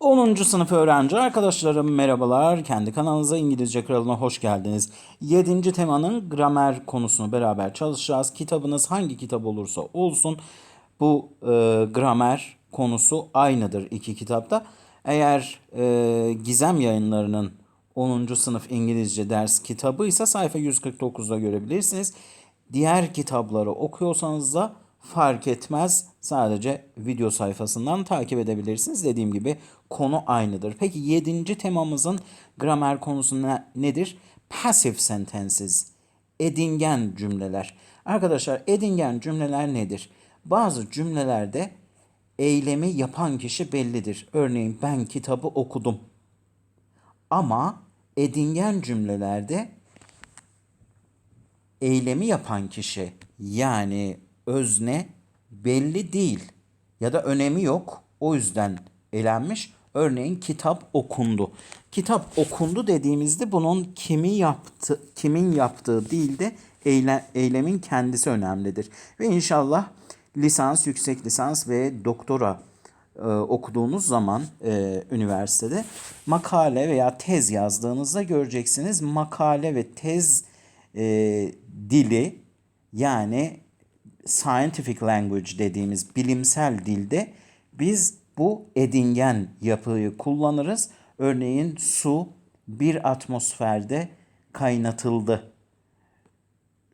10. sınıf öğrenci arkadaşlarım merhabalar. Kendi kanalınıza İngilizce Kralı'na hoş geldiniz. 7. temanın gramer konusunu beraber çalışacağız. Kitabınız hangi kitap olursa olsun bu e, gramer konusu aynıdır iki kitapta. Eğer e, Gizem yayınlarının 10. sınıf İngilizce ders kitabı ise sayfa 149'da görebilirsiniz. Diğer kitapları okuyorsanız da fark etmez. Sadece video sayfasından takip edebilirsiniz. Dediğim gibi konu aynıdır. Peki yedinci temamızın gramer konusu ne, nedir? Passive sentences. Edingen cümleler. Arkadaşlar edingen cümleler nedir? Bazı cümlelerde eylemi yapan kişi bellidir. Örneğin ben kitabı okudum. Ama edingen cümlelerde eylemi yapan kişi yani özne belli değil ya da önemi yok. O yüzden elenmiş. Örneğin kitap okundu. Kitap okundu dediğimizde bunun kimi yaptı, kimin yaptığı değil de eyle, eylemin kendisi önemlidir. Ve inşallah lisans, yüksek lisans ve doktora e, okuduğunuz zaman e, üniversitede makale veya tez yazdığınızda göreceksiniz. Makale ve tez e, dili yani scientific language dediğimiz bilimsel dilde biz bu edingen yapıyı kullanırız. Örneğin su bir atmosferde kaynatıldı.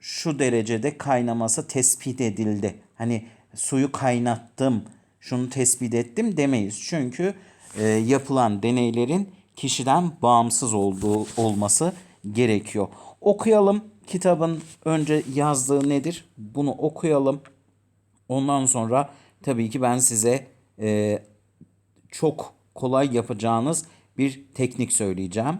Şu derecede kaynaması tespit edildi. Hani suyu kaynattım, şunu tespit ettim demeyiz. Çünkü e, yapılan deneylerin kişiden bağımsız olduğu olması gerekiyor. Okuyalım kitabın önce yazdığı nedir? Bunu okuyalım. Ondan sonra tabii ki ben size e, çok kolay yapacağınız bir teknik söyleyeceğim.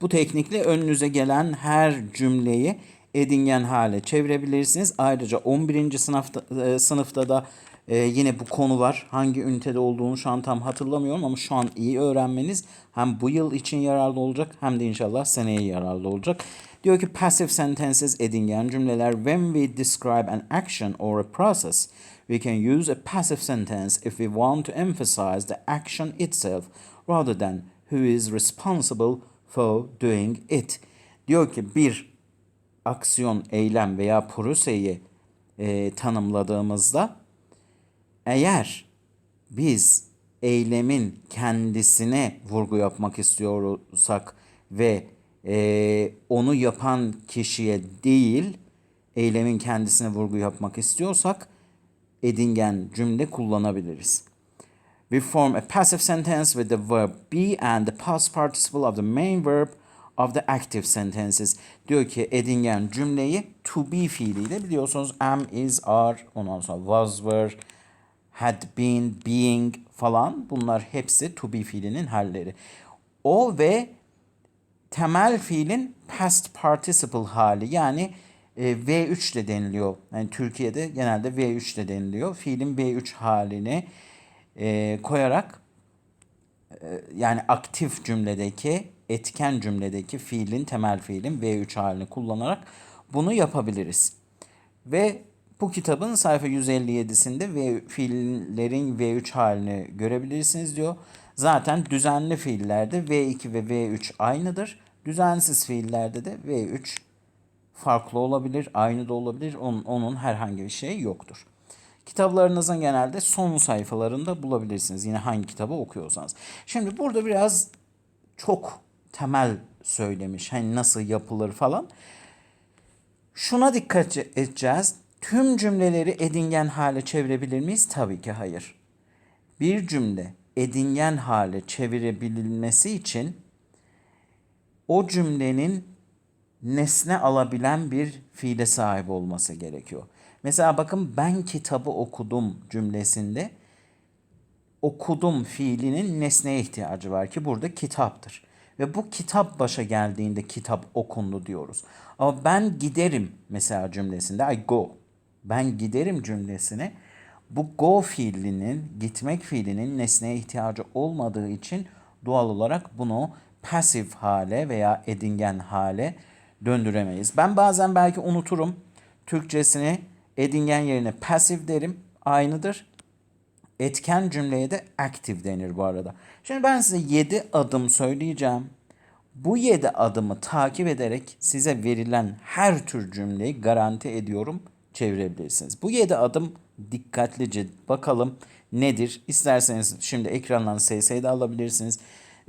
Bu teknikle önünüze gelen her cümleyi edingen hale çevirebilirsiniz. Ayrıca 11. sınıfta, e, sınıfta da e, yine bu konu var. Hangi ünitede olduğunu şu an tam hatırlamıyorum ama şu an iyi öğrenmeniz hem bu yıl için yararlı olacak hem de inşallah seneye yararlı olacak. Diyor ki passive sentences edingen cümleler when we describe an action or a process we can use a passive sentence if we want to emphasize the action itself rather than who is responsible for doing it. Diyor ki bir aksiyon, eylem veya proseyi e, tanımladığımızda eğer biz eylemin kendisine vurgu yapmak istiyorsak ve e, onu yapan kişiye değil eylemin kendisine vurgu yapmak istiyorsak edingen cümle kullanabiliriz. We form a passive sentence with the verb be and the past participle of the main verb of the active sentences. Diyor ki edingen cümleyi to be fiiliyle biliyorsunuz am, is, are, ondan sonra was, were, had been, being falan bunlar hepsi to be fiilinin halleri. O ve temel fiilin past participle hali yani e, V3 de deniliyor. Yani Türkiye'de genelde V3 de deniliyor. Fiilin V3 halini e, koyarak e, yani aktif cümledeki etken cümledeki fiilin temel fiilin V3 halini kullanarak bunu yapabiliriz. Ve bu kitabın sayfa 157'sinde v, fiillerin V3 halini görebilirsiniz diyor. Zaten düzenli fiillerde V2 ve V3 aynıdır. Düzensiz fiillerde de V3 farklı olabilir, aynı da olabilir. Onun, onun herhangi bir şeyi yoktur. Kitaplarınızın genelde son sayfalarında bulabilirsiniz. Yine hangi kitabı okuyorsanız. Şimdi burada biraz çok temel söylemiş. Hani nasıl yapılır falan. Şuna dikkat edeceğiz. Tüm cümleleri edingen hale çevirebilir miyiz? Tabii ki hayır. Bir cümle edingen hale çevirebilmesi için o cümlenin nesne alabilen bir fiile sahip olması gerekiyor. Mesela bakın ben kitabı okudum cümlesinde okudum fiilinin nesneye ihtiyacı var ki burada kitaptır. Ve bu kitap başa geldiğinde kitap okundu diyoruz. Ama ben giderim mesela cümlesinde I go. Ben giderim cümlesine bu go fiilinin, gitmek fiilinin nesneye ihtiyacı olmadığı için doğal olarak bunu pasif hale veya edingen hale döndüremeyiz. Ben bazen belki unuturum Türkçesini edingen yerine pasif derim aynıdır. Etken cümleye de active denir bu arada. Şimdi ben size 7 adım söyleyeceğim. Bu 7 adımı takip ederek size verilen her tür cümleyi garanti ediyorum çevirebilirsiniz. Bu 7 adım dikkatlice bakalım nedir? İsterseniz şimdi ekrandan SS'de alabilirsiniz.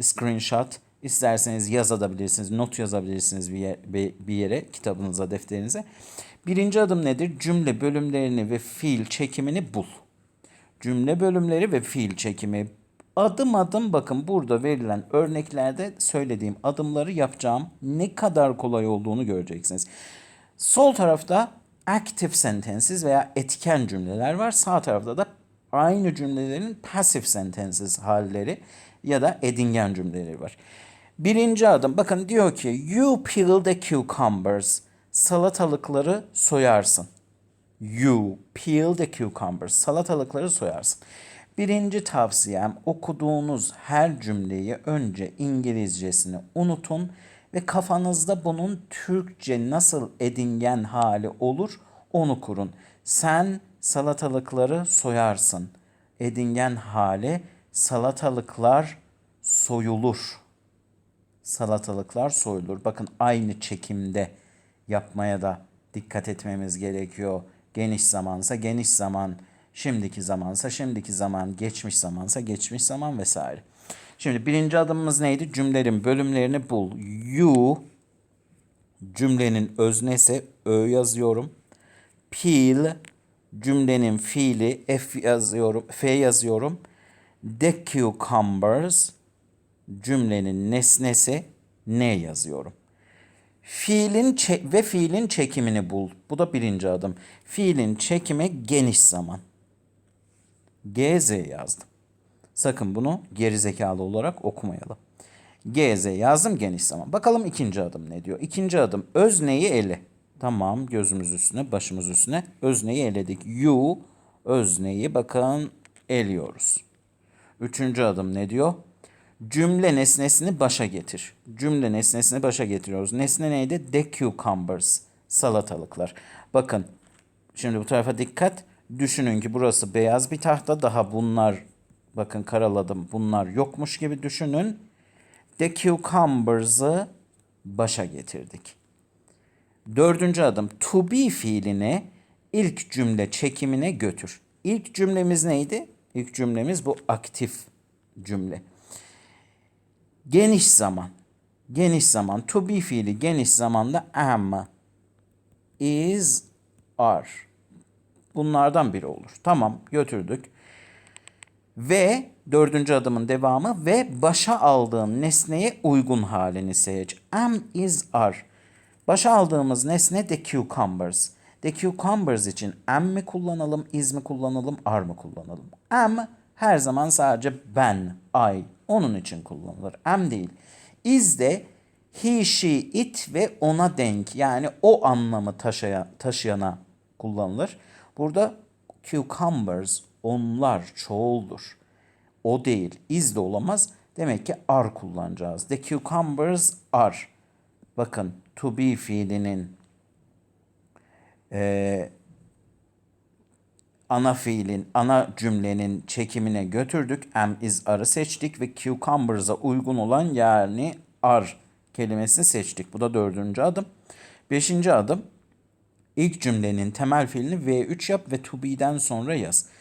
Screenshot. İsterseniz yazabilirsiniz, not yazabilirsiniz bir, yer, bir yere, kitabınıza, defterinize. Birinci adım nedir? Cümle bölümlerini ve fiil çekimini bul. Cümle bölümleri ve fiil çekimi adım adım bakın burada verilen örneklerde söylediğim adımları yapacağım ne kadar kolay olduğunu göreceksiniz. Sol tarafta active sentences veya etken cümleler var. Sağ tarafta da aynı cümlelerin passive sentences halleri ya da edingen cümleleri var. Birinci adım bakın diyor ki you peel the cucumbers. Salatalıkları soyarsın. You peel the cucumbers. Salatalıkları soyarsın. Birinci tavsiyem okuduğunuz her cümleyi önce İngilizcesini unutun ve kafanızda bunun Türkçe nasıl edingen hali olur onu kurun. Sen salatalıkları soyarsın. Edingen hali salatalıklar soyulur. Salatalıklar soyulur. Bakın aynı çekimde yapmaya da dikkat etmemiz gerekiyor. Geniş zamansa geniş zaman, şimdiki zamansa şimdiki zaman, geçmiş zamansa geçmiş zaman vesaire. Şimdi birinci adımımız neydi? Cümlenin bölümlerini bul. You cümlenin öznesi ö yazıyorum. Peel cümlenin fiili f yazıyorum, f yazıyorum. The cucumbers cümlenin nesnesi ne yazıyorum. Fiilin ve fiilin çekimini bul. Bu da birinci adım. Fiilin çekimi geniş zaman. GZ yazdım. Sakın bunu gerizekalı olarak okumayalım. GZ yazdım geniş zaman. Bakalım ikinci adım ne diyor? İkinci adım özneyi ele. Tamam gözümüz üstüne başımız üstüne özneyi eledik. You özneyi bakın eliyoruz. Üçüncü adım ne diyor? Cümle nesnesini başa getir. Cümle nesnesini başa getiriyoruz. Nesne neydi? The cucumbers. Salatalıklar. Bakın şimdi bu tarafa dikkat. Düşünün ki burası beyaz bir tahta. Daha bunlar bakın karaladım. Bunlar yokmuş gibi düşünün. The cucumbers'ı başa getirdik. Dördüncü adım to be fiilini ilk cümle çekimine götür. İlk cümlemiz neydi? İlk cümlemiz bu aktif cümle. Geniş zaman. Geniş zaman. To be fiili geniş zamanda am, is, are. Bunlardan biri olur. Tamam götürdük. Ve dördüncü adımın devamı ve başa aldığın nesneye uygun halini seç. Am, is, are. Başa aldığımız nesne the cucumbers. The cucumbers için am mi kullanalım, is mi kullanalım, are mı kullanalım? Am her zaman sadece ben, I, onun için kullanılır. Am değil. Is de he, she, it ve ona denk yani o anlamı taşıya, taşıyana kullanılır. Burada cucumbers onlar çoğuldur. O değil. Is de olamaz. Demek ki are kullanacağız. The cucumbers are. Bakın to be fiilinin e, ana fiilin, ana cümlenin çekimine götürdük. Am is are'ı seçtik ve cucumbers'a uygun olan yani are kelimesini seçtik. Bu da dördüncü adım. Beşinci adım ilk cümlenin temel fiilini V3 yap ve to be'den sonra yaz.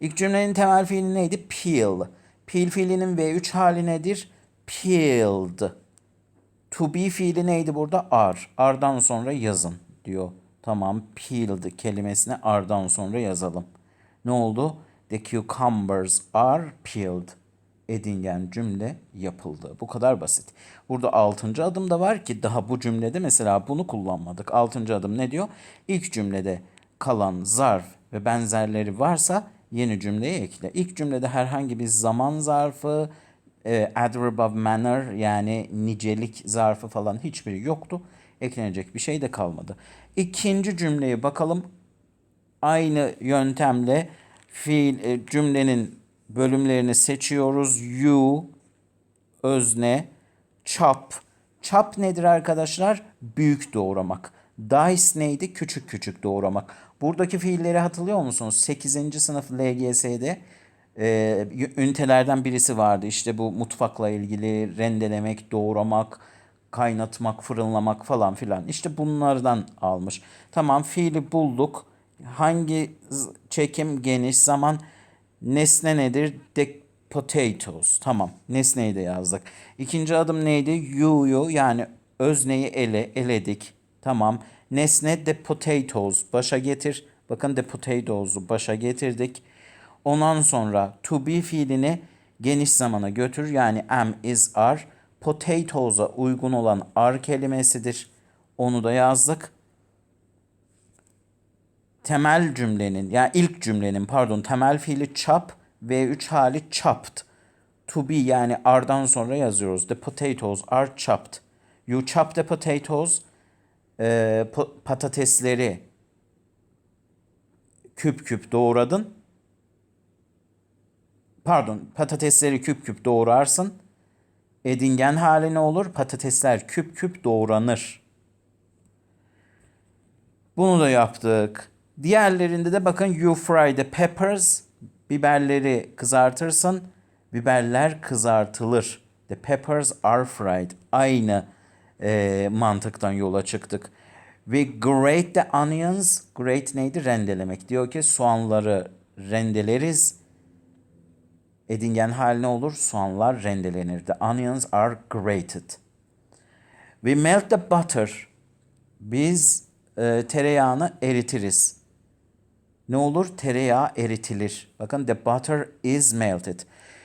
İlk cümlenin temel fiili neydi? Peel. Peel fiilinin V3 hali nedir? Peeled. To be fiili neydi burada? Are. Are'dan sonra yazın diyor. Tamam peeled kelimesini are'dan sonra yazalım. Ne oldu? The cucumbers are peeled. Edingen cümle yapıldı. Bu kadar basit. Burada altıncı adım da var ki daha bu cümlede mesela bunu kullanmadık. Altıncı adım ne diyor? İlk cümlede kalan zarf ve benzerleri varsa yeni cümleye ekle. İlk cümlede herhangi bir zaman zarfı, e, adverb of manner yani nicelik zarfı falan hiçbiri yoktu. Eklenecek bir şey de kalmadı. İkinci cümleye bakalım. Aynı yöntemle fiil e, cümlenin bölümlerini seçiyoruz. You, özne, chop. Chop nedir arkadaşlar? Büyük doğramak. Dice neydi? Küçük küçük doğramak. Buradaki fiilleri hatırlıyor musunuz? 8. sınıf LGS'de e, ünitelerden birisi vardı. İşte bu mutfakla ilgili rendelemek, doğramak, kaynatmak, fırınlamak falan filan. İşte bunlardan almış. Tamam fiili bulduk. Hangi çekim geniş zaman nesne nedir? The potatoes. Tamam. Nesneyi de yazdık. İkinci adım neydi? You'yu yani özneyi ele, eledik. Tamam. Nesne the potatoes. Başa getir. Bakın the potatoes'u başa getirdik. Ondan sonra to be fiilini geniş zamana götür. Yani am, is, are. Potatoes'a uygun olan are kelimesidir. Onu da yazdık. Temel cümlenin yani ilk cümlenin pardon temel fiili chop V3 hali chopped. To be yani are'dan sonra yazıyoruz. The potatoes are chopped. You chop the potatoes. Po- patatesleri küp küp doğradın. Pardon, patatesleri küp küp doğrarsın. Edingen hali ne olur? Patatesler küp küp doğranır. Bunu da yaptık. Diğerlerinde de bakın you fry the peppers. Biberleri kızartırsın. Biberler kızartılır. The peppers are fried. Aynı e, mantıktan yola çıktık. We grate the onions. Grate neydi? Rendelemek. Diyor ki soğanları rendeleriz. Edingen hal ne olur? Soğanlar rendelenir. The onions are grated. We melt the butter. Biz e, tereyağını eritiriz. Ne olur? Tereyağı eritilir. Bakın the butter is melted.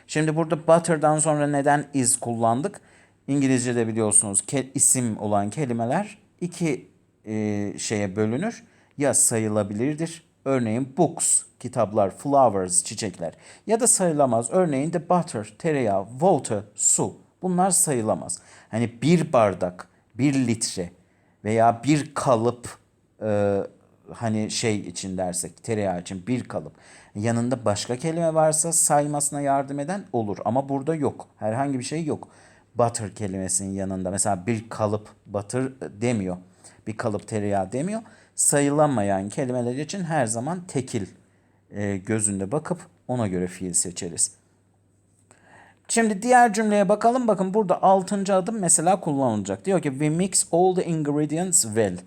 Şimdi burada butter'dan sonra neden is kullandık? İngilizce'de biliyorsunuz ke- isim olan kelimeler iki e, şeye bölünür. Ya sayılabilirdir. Örneğin books, kitaplar, flowers, çiçekler. Ya da sayılamaz. Örneğin the butter, tereyağı, water, su. Bunlar sayılamaz. Hani bir bardak, bir litre veya bir kalıp e, hani şey için dersek tereyağı için bir kalıp yanında başka kelime varsa saymasına yardım eden olur ama burada yok. Herhangi bir şey yok. Butter kelimesinin yanında mesela bir kalıp butter demiyor. Bir kalıp tereyağı demiyor. Sayılamayan kelimeler için her zaman tekil e, gözünde bakıp ona göre fiil seçeriz. Şimdi diğer cümleye bakalım. Bakın burada altıncı adım mesela kullanılacak. Diyor ki we mix all the ingredients well.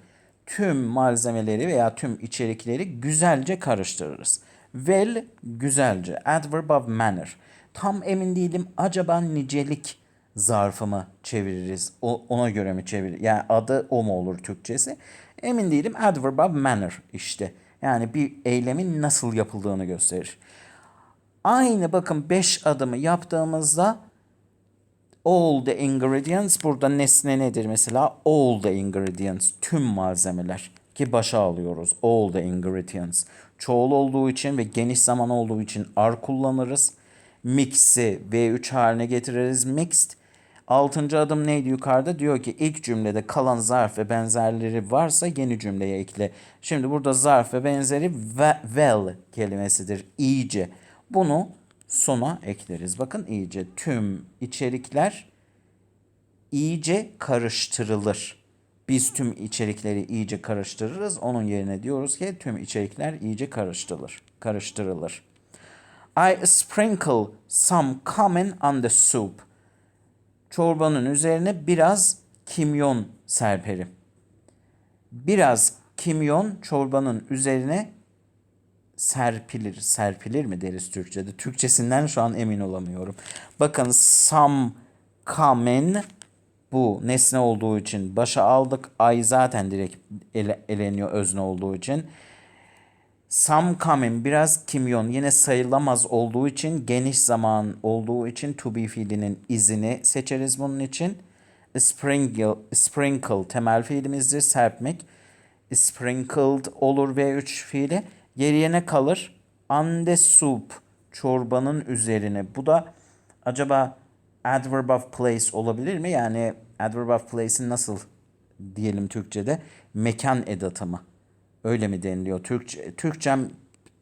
Tüm malzemeleri veya tüm içerikleri güzelce karıştırırız. Well güzelce. Adverb of manner. Tam emin değilim. Acaba nicelik zarfı mı çeviririz? O, ona göre mi çevirir? Yani adı o mu olur Türkçesi? Emin değilim. Adverb of manner işte. Yani bir eylemin nasıl yapıldığını gösterir. Aynı bakın 5 adımı yaptığımızda all the ingredients burada nesne nedir mesela? All the ingredients tüm malzemeler ki başa alıyoruz. All the ingredients. Çoğul olduğu için ve geniş zaman olduğu için are kullanırız. Mix'i V3 haline getiririz. Mixed. Altıncı adım neydi yukarıda? Diyor ki ilk cümlede kalan zarf ve benzerleri varsa yeni cümleye ekle. Şimdi burada zarf ve benzeri well kelimesidir. İyice. Bunu sona ekleriz. Bakın iyice tüm içerikler iyice karıştırılır. Biz tüm içerikleri iyice karıştırırız. Onun yerine diyoruz ki tüm içerikler iyice karıştırılır. Karıştırılır. I sprinkle some cumin on the soup. Çorbanın üzerine biraz kimyon serperim. Biraz kimyon çorbanın üzerine serpilir. Serpilir mi deriz Türkçe'de? Türkçesinden şu an emin olamıyorum. Bakın some cumin bu nesne olduğu için başa aldık. Ay zaten direkt ele, eleniyor özne olduğu için. Cumin biraz kimyon yine sayılamaz olduğu için geniş zaman olduğu için to be fiilinin izini seçeriz bunun için. Sprinkle, sprinkle temel fiilimizdir serpmek. Sprinkled olur V3 fiili. Geriye ne kalır? The soup çorbanın üzerine. Bu da acaba adverb of place olabilir mi? Yani adverb of place'in nasıl diyelim Türkçe'de mekan edatı mı? Öyle mi deniliyor? Türkçe, Türkçem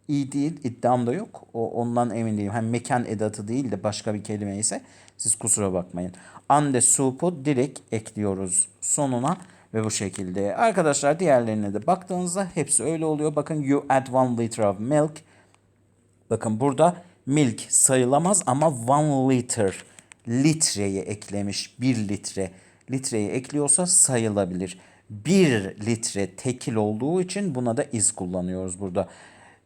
iyi değil, iddiam da yok. O, ondan emin değilim. Hem mekan edatı değil de başka bir kelime ise siz kusura bakmayın. On the soup'u direkt ekliyoruz sonuna ve bu şekilde. Arkadaşlar diğerlerine de baktığınızda hepsi öyle oluyor. Bakın you add one liter of milk. Bakın burada Milk sayılamaz ama one liter litreye eklemiş. Bir litre. Litreye ekliyorsa sayılabilir. Bir litre tekil olduğu için buna da is kullanıyoruz burada.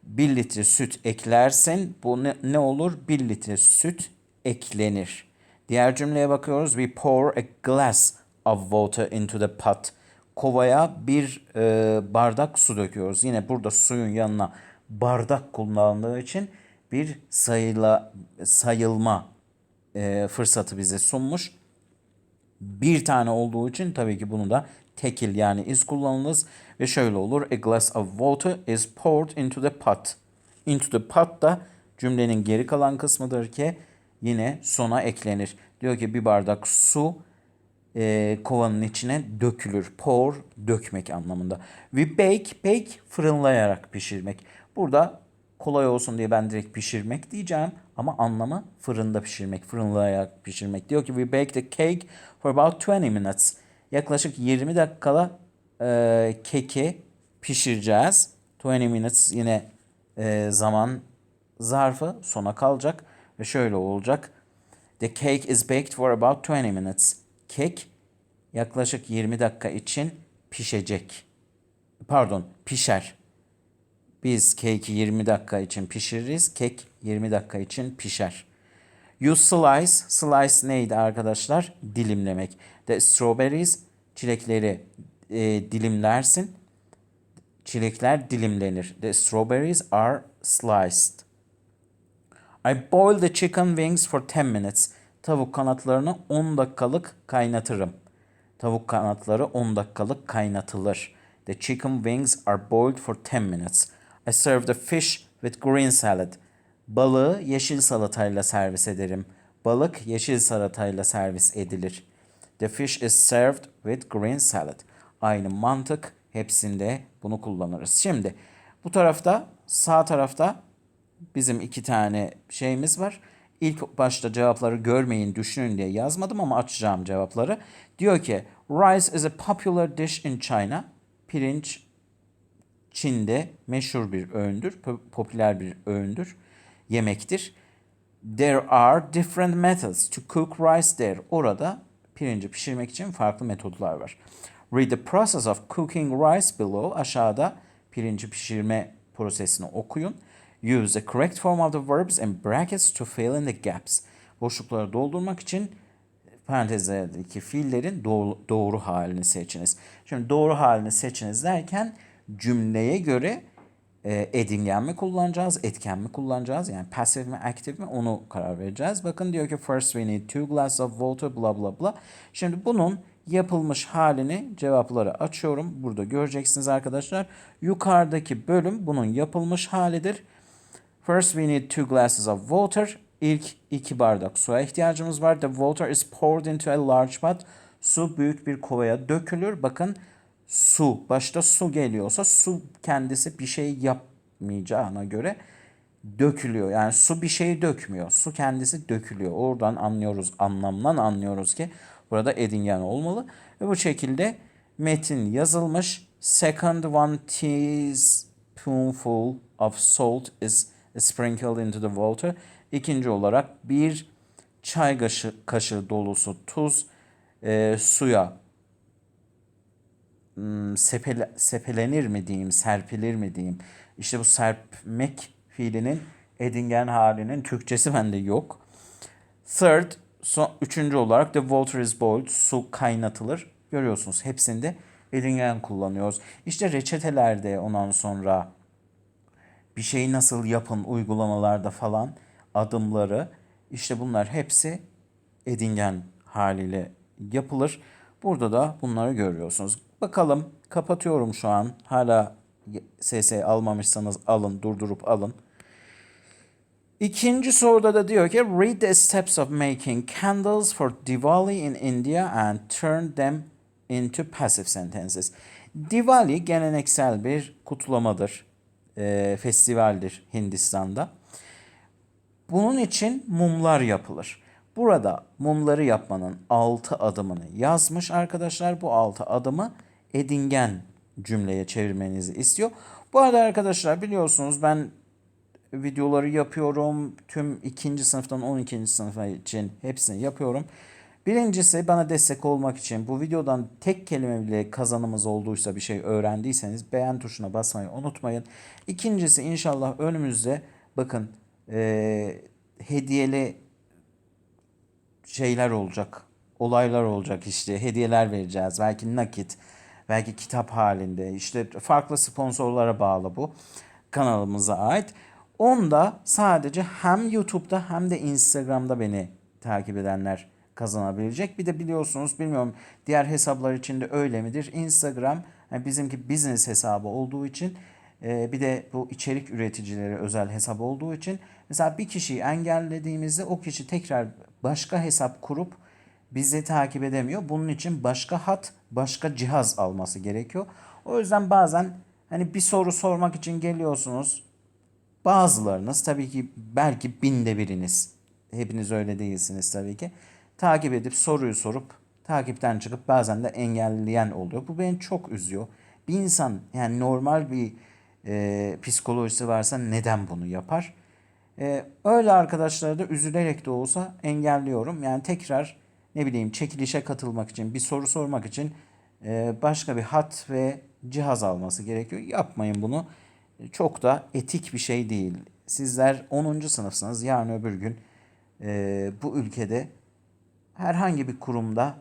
Bir litre süt eklersen bu ne, ne olur? Bir litre süt eklenir. Diğer cümleye bakıyoruz. We pour a glass of water into the pot. Kovaya bir e, bardak su döküyoruz. Yine burada suyun yanına bardak kullanıldığı için bir sayıla sayılma e, fırsatı bize sunmuş. Bir tane olduğu için tabii ki bunu da tekil yani is kullanılır ve şöyle olur. A glass of water is poured into the pot. Into the pot da cümlenin geri kalan kısmıdır ki yine sona eklenir. Diyor ki bir bardak su e, kovanın içine dökülür. Pour dökmek anlamında. We bake, bake fırınlayarak pişirmek. Burada kolay olsun diye ben direkt pişirmek diyeceğim ama anlamı fırında pişirmek, fırınlayarak pişirmek. Diyor ki we bake the cake for about 20 minutes. Yaklaşık 20 dakikala e, keki pişireceğiz. 20 minutes yine e, zaman zarfı sona kalacak ve şöyle olacak. The cake is baked for about 20 minutes. Kek yaklaşık 20 dakika için pişecek. Pardon, pişer. Biz keki 20 dakika için pişiririz. Kek 20 dakika için pişer. You slice. Slice neydi arkadaşlar? Dilimlemek. The strawberries. Çilekleri e, dilimlersin. Çilekler dilimlenir. The strawberries are sliced. I boil the chicken wings for 10 minutes. Tavuk kanatlarını 10 dakikalık kaynatırım. Tavuk kanatları 10 dakikalık kaynatılır. The chicken wings are boiled for 10 minutes. I serve the fish with green salad. Balığı yeşil salatayla servis ederim. Balık yeşil salatayla servis edilir. The fish is served with green salad. Aynı mantık hepsinde bunu kullanırız. Şimdi bu tarafta sağ tarafta bizim iki tane şeyimiz var. İlk başta cevapları görmeyin, düşünün diye yazmadım ama açacağım cevapları. Diyor ki rice is a popular dish in China. Pirinç Çin'de meşhur bir öğündür, popüler bir öğündür, yemektir. There are different methods to cook rice there. Orada pirinci pişirmek için farklı metodlar var. Read the process of cooking rice below. Aşağıda pirinci pişirme prosesini okuyun. Use the correct form of the verbs and brackets to fill in the gaps. Boşlukları doldurmak için parantezlerdeki fiillerin doğru, doğru halini seçiniz. Şimdi doğru halini seçiniz derken cümleye göre e, edingen mi kullanacağız, etken mi kullanacağız? Yani pasif mi, aktif mi onu karar vereceğiz. Bakın diyor ki first we need two glass of water bla bla bla. Şimdi bunun yapılmış halini cevapları açıyorum. Burada göreceksiniz arkadaşlar. Yukarıdaki bölüm bunun yapılmış halidir. First we need two glasses of water. İlk iki bardak suya ihtiyacımız var. The water is poured into a large pot. Su büyük bir kovaya dökülür. Bakın su, başta su geliyorsa su kendisi bir şey yapmayacağına göre dökülüyor. Yani su bir şeyi dökmüyor. Su kendisi dökülüyor. Oradan anlıyoruz, anlamdan anlıyoruz ki burada edingen olmalı. Ve bu şekilde metin yazılmış. Second one teaspoonful of salt is sprinkled into the water. İkinci olarak bir çay kaşığı, kaşığı dolusu tuz e, suya sepele, sepelenir mi diyeyim, serpilir mi diyeyim. İşte bu serpmek fiilinin edingen halinin Türkçesi bende yok. Third, son, üçüncü olarak the water is boiled, su kaynatılır. Görüyorsunuz hepsinde edingen kullanıyoruz. İşte reçetelerde ondan sonra bir şeyi nasıl yapın uygulamalarda falan adımları işte bunlar hepsi edingen haliyle yapılır. Burada da bunları görüyorsunuz. Bakalım kapatıyorum şu an. Hala SS almamışsanız alın durdurup alın. İkinci soruda da diyor ki read the steps of making candles for Diwali in India and turn them into passive sentences. Diwali geleneksel bir kutlamadır. E, festivaldir Hindistan'da. Bunun için mumlar yapılır. Burada mumları yapmanın 6 adımını yazmış arkadaşlar. Bu 6 adımı edingen cümleye çevirmenizi istiyor. Bu arada arkadaşlar biliyorsunuz ben videoları yapıyorum. Tüm ikinci sınıftan 12. sınıfa için hepsini yapıyorum. Birincisi bana destek olmak için bu videodan tek kelime bile kazanımız olduysa bir şey öğrendiyseniz beğen tuşuna basmayı unutmayın. İkincisi inşallah önümüzde bakın eee, hediyeli şeyler olacak. Olaylar olacak işte. Hediyeler vereceğiz. Belki nakit, belki kitap halinde. işte farklı sponsorlara bağlı bu. Kanalımıza ait. Onda sadece hem YouTube'da hem de Instagram'da beni takip edenler kazanabilecek. Bir de biliyorsunuz bilmiyorum diğer hesaplar için de öyle midir? Instagram yani bizimki business hesabı olduğu için e, bir de bu içerik üreticileri özel hesap olduğu için mesela bir kişiyi engellediğimizde o kişi tekrar başka hesap kurup bizi takip edemiyor. Bunun için başka hat, başka cihaz alması gerekiyor. O yüzden bazen hani bir soru sormak için geliyorsunuz. Bazılarınız tabii ki belki binde biriniz. Hepiniz öyle değilsiniz tabii ki. Takip edip soruyu sorup takipten çıkıp bazen de engelleyen oluyor. Bu beni çok üzüyor. Bir insan yani normal bir e, psikolojisi varsa neden bunu yapar? E, öyle arkadaşları da üzülerek de olsa engelliyorum. Yani tekrar ne bileyim çekilişe katılmak için bir soru sormak için e, başka bir hat ve cihaz alması gerekiyor. Yapmayın bunu. Çok da etik bir şey değil. Sizler 10. sınıfsınız. Yarın öbür gün e, bu ülkede herhangi bir kurumda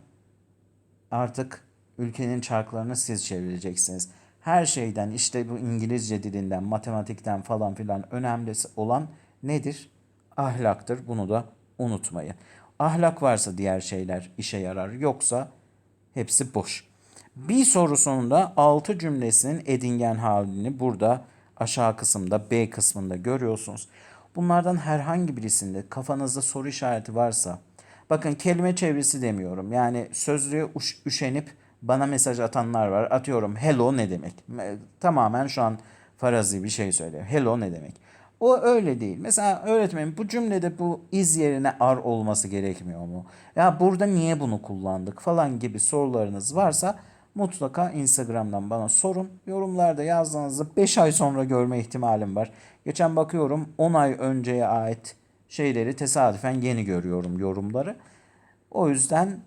artık ülkenin çarklarını siz çevireceksiniz. Her şeyden işte bu İngilizce dilinden, matematikten falan filan önemlisi olan nedir? Ahlaktır. Bunu da unutmayın. Ahlak varsa diğer şeyler işe yarar. Yoksa hepsi boş. Bir sorusunun da 6 cümlesinin edingen halini burada aşağı kısımda B kısmında görüyorsunuz. Bunlardan herhangi birisinde kafanızda soru işareti varsa bakın kelime çevirisi demiyorum. Yani sözlüğe üşenip bana mesaj atanlar var. Atıyorum hello ne demek? Me- Tamamen şu an farazi bir şey söylüyor. Hello ne demek? O öyle değil. Mesela öğretmenim bu cümlede bu iz yerine ar olması gerekmiyor mu? Ya burada niye bunu kullandık falan gibi sorularınız varsa mutlaka Instagram'dan bana sorun. Yorumlarda yazdığınızda 5 ay sonra görme ihtimalim var. Geçen bakıyorum 10 ay önceye ait şeyleri tesadüfen yeni görüyorum yorumları. O yüzden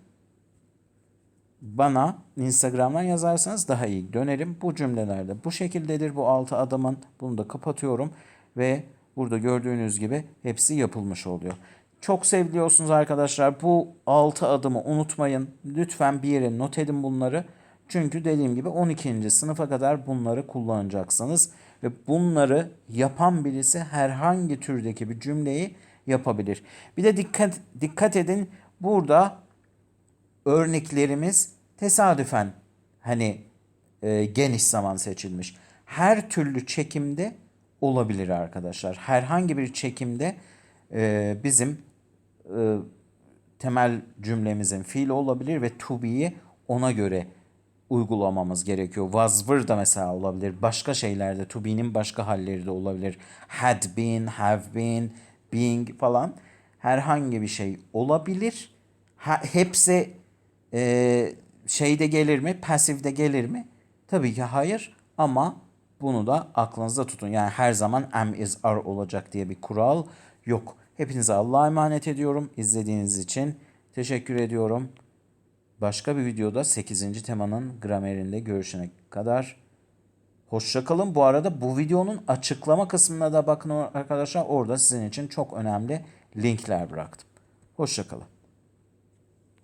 bana Instagram'dan yazarsanız daha iyi dönerim. Bu cümlelerde bu şekildedir bu altı adamın. Bunu da kapatıyorum ve burada gördüğünüz gibi hepsi yapılmış oluyor. Çok seviliyorsunuz arkadaşlar. Bu altı adımı unutmayın. Lütfen bir yere not edin bunları. Çünkü dediğim gibi 12. sınıfa kadar bunları kullanacaksınız. Ve bunları yapan birisi herhangi türdeki bir cümleyi yapabilir. Bir de dikkat dikkat edin burada örneklerimiz tesadüfen hani e, geniş zaman seçilmiş. Her türlü çekimde olabilir arkadaşlar. Herhangi bir çekimde e, bizim e, temel cümlemizin fiili olabilir ve to be'yi ona göre uygulamamız gerekiyor. Was were da mesela olabilir. Başka şeylerde to be'nin başka halleri de olabilir. Had been, have been, being falan herhangi bir şey olabilir. Ha, hepsi e, şeyde gelir mi? Pasifde gelir mi? Tabii ki hayır ama bunu da aklınızda tutun. Yani her zaman am is are olacak diye bir kural yok. Hepinize Allah'a emanet ediyorum. İzlediğiniz için teşekkür ediyorum. Başka bir videoda 8. temanın gramerinde görüşene kadar hoşçakalın. Bu arada bu videonun açıklama kısmına da bakın arkadaşlar. Orada sizin için çok önemli linkler bıraktım. Hoşçakalın.